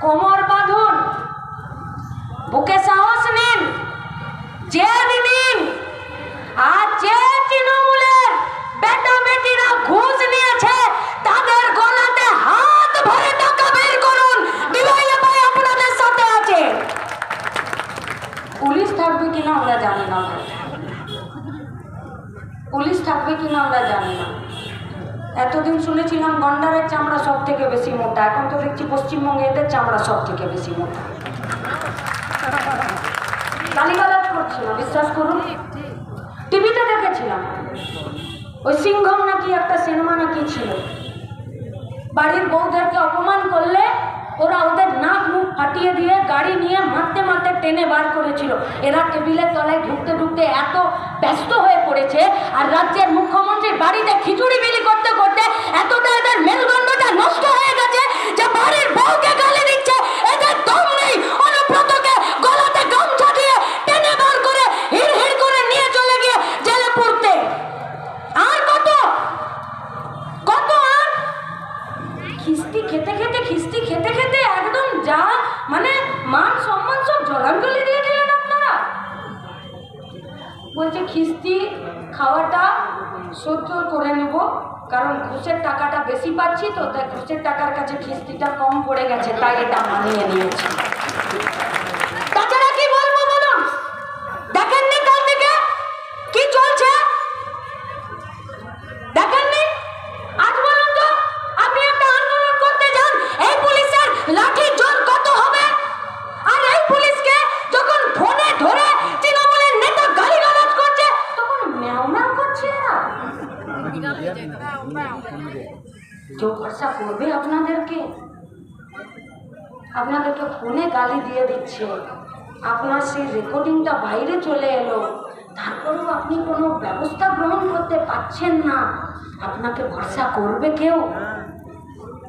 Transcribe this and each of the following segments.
কোমর বাঁধুন। বুকে সাহস নিন। জেদ নিন। আর যে তৃণমূলের বেটা বেটিরা ঘুষ নিয়েছে, তাদের গলাতে হাত ভরে টাকা বের করুন। আপনাদের সাথে আছে। পুলিশ থাকবে কিনা আমরা জানি না। পুলিশ থাকবে কিনা আমরা জানি না। এতদিন শুনেছিলাম গন্ডারের চামড়া সব থেকে বেশি মোটা। এখন তো দেখছি পশ্চিমবঙ্গে এদের চামড়া সব থেকে বেশি মোটা। গালিগালাজ না বিশ্বাস করুন। টিভিতে দেখেছিলাম। ওই সিংহম নাকি একটা সিনেমা নাকি ছিল। বাড়ির বউদেরকে অপমান করলে ওরা ওদের নাক মুখ ফাটিয়ে দিয়ে গাড়ি নিয়ে মারতে মারতে টেনে বার করেছিল। এরা টেবিলের তলায় ঢুকতে ঢুকতে এত ব্যস্ত হয়ে পড়েছে আর রাজ্যের মুখ্যমন্ত্রী খেতে খেতে খিস্তি, খেতে খেতে একদম যা মানে মান সম্মান সব জলাঞ্জলি দিয়ে দিলেন আপনারা। বলছে, খিস্তি খাওয়াটা সহ্য করে নেব, কারণ ঘুষের টাকাটা বেশি পাচ্ছি তো, তাই ঘুষের টাকার কাছে খিস্তিটা কম পড়ে গেছে, তাই এটা মানিয়ে নিয়েছি। কেউ ভরসা করবে আপনাদেরকে আপনাদেরকে ফোনে গালি দিয়ে দিচ্ছে আপনার সেই রেকর্ডিংটা বাইরে চলে এলো তারপরেও আপনি কোনো ব্যবস্থা গ্রহণ করতে পারছেন না আপনাকে ভরসা করবে কেউ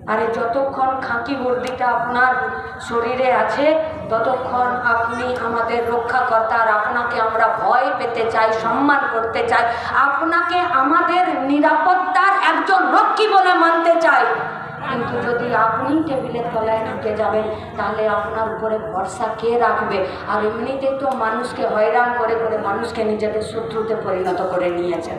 আরে যতক্ষণ খাঁকি বর্দিটা আপনার শরীরে আছে, ততক্ষণ আপনি আমাদের রক্ষাকর্তা আর আপনাকে আমরা ভয় পেতে চাই, সম্মান করতে চাই। আপনাকে আমাদের নিরাপত্তার একজন রক্ষী বলে মানতে চাই। কিন্তু যদি আপনি টেবিলের তলায় ঢুকে যাবেন, তাহলে আপনার উপরে ভরসা কে রাখবে? আর এমনিতেই তো মানুষকে হয়রান করে করে মানুষকে নিজেদের শত্রুতে পরিণত করে নিয়েছেন